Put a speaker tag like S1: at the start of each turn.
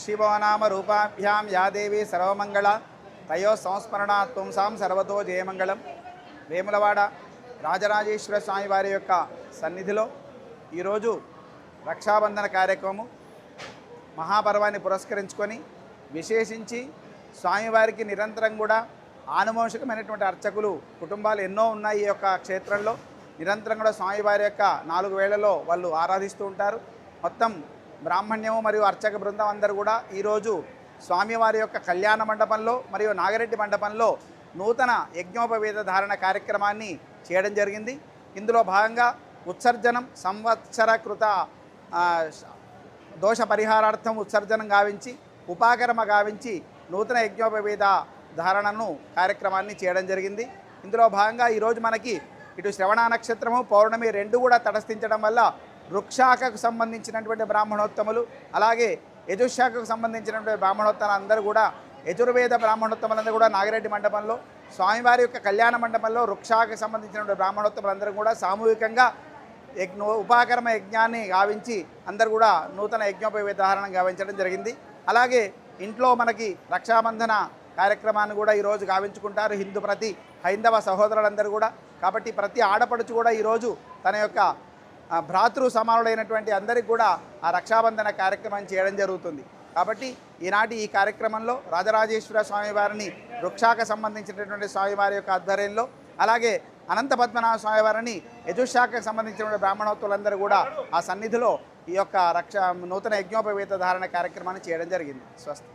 S1: శివనామరూపాభ్యాం yeah దేవి సర్వమంగళ తయో సంస్మరణ త్వంసాం సర్వతో జయమంగళం వేములవాడ రాజరాజేశ్వర స్వామి వారి యొక్క సన్నిధిలో ఈరోజు రక్షాబంధన కార్యక్రమం మహాపర్వాన్ని పురస్కరించుకొని విశేషించి స్వామివారికి నిరంతరం కూడా ఆనువంశికమైనటువంటి అర్చకులు కుటుంబాలు ఎన్నో ఉన్నాయి ఈ యొక్క క్షేత్రంలో. నిరంతరం కూడా స్వామివారి యొక్క నాలుగు వేళలో వాళ్ళు ఆరాధిస్తూ ఉంటారు. మొత్తం బ్రాహ్మణ్యము మరియు అర్చక బృందం అందరూ కూడా ఈరోజు స్వామివారి యొక్క కళ్యాణ మండపంలో మరియు నాగరెడ్డి మండపంలో నూతన యజ్ఞోపవేద ధారణ కార్యక్రమాన్ని చేయడం జరిగింది. ఇందులో భాగంగా ఉత్సర్జనం సంవత్సరకృత దోష పరిహారార్థం ఉత్సర్జనం గావించి ఉపాకర్మ గావించి నూతన యజ్ఞోపవేద ధారణను కార్యక్రమాన్ని చేయడం జరిగింది. ఇందులో భాగంగా ఈరోజు మనకి ఇటు శ్రవణ నక్షత్రము పౌర్ణమి రెండు కూడా తటస్థించడం వల్ల వృక్షాఖకు సంబంధించినటువంటి బ్రాహ్మణోత్తములు అలాగే యజుశాఖకు సంబంధించినటువంటి బ్రాహ్మణోత్తములు అందరూ కూడా యజుర్వేద బ్రాహ్మణోత్తములందరూ కూడా నాగిరెడ్డి మండపంలో స్వామివారి యొక్క కళ్యాణ మండపంలో వృక్షాఖకు సంబంధించినటువంటి బ్రాహ్మణోత్తములందరూ కూడా సామూహికంగా యజ్ఞ ఉపాకర్మ యజ్ఞాన్ని గావించి అందరు కూడా నూతన యజ్ఞోపవేధారణ గావించడం జరిగింది. అలాగే ఇంట్లో మనకి రక్షాబంధన కార్యక్రమాన్ని కూడా ఈరోజు గావించుకుంటారు హిందూ ప్రతి హైందవ సహోదరులందరూ కూడా. కాబట్టి ప్రతి ఆడపడుచు కూడా ఈరోజు తన యొక్క భ్రాతృ సమానులైనటువంటి అందరికి కూడా ఆ రక్షాబంధన కార్యక్రమం చేయడం జరుగుతుంది. కాబట్టి ఈనాటి ఈ కార్యక్రమంలో రాజరాజేశ్వర స్వామివారిని వృక్షాకు సంబంధించినటువంటి స్వామివారి యొక్క ఆధ్వర్యంలో అలాగే అనంత పద్మనాభ స్వామివారిని యజుశాఖకు సంబంధించినటువంటి బ్రాహ్మణోత్తులందరూ కూడా ఆ సన్నిధిలో ఈ యొక్క రక్ష నూతన యజ్ఞోపవేత ధారణ కార్యక్రమాన్ని చేయడం జరిగింది. స్వస్తి.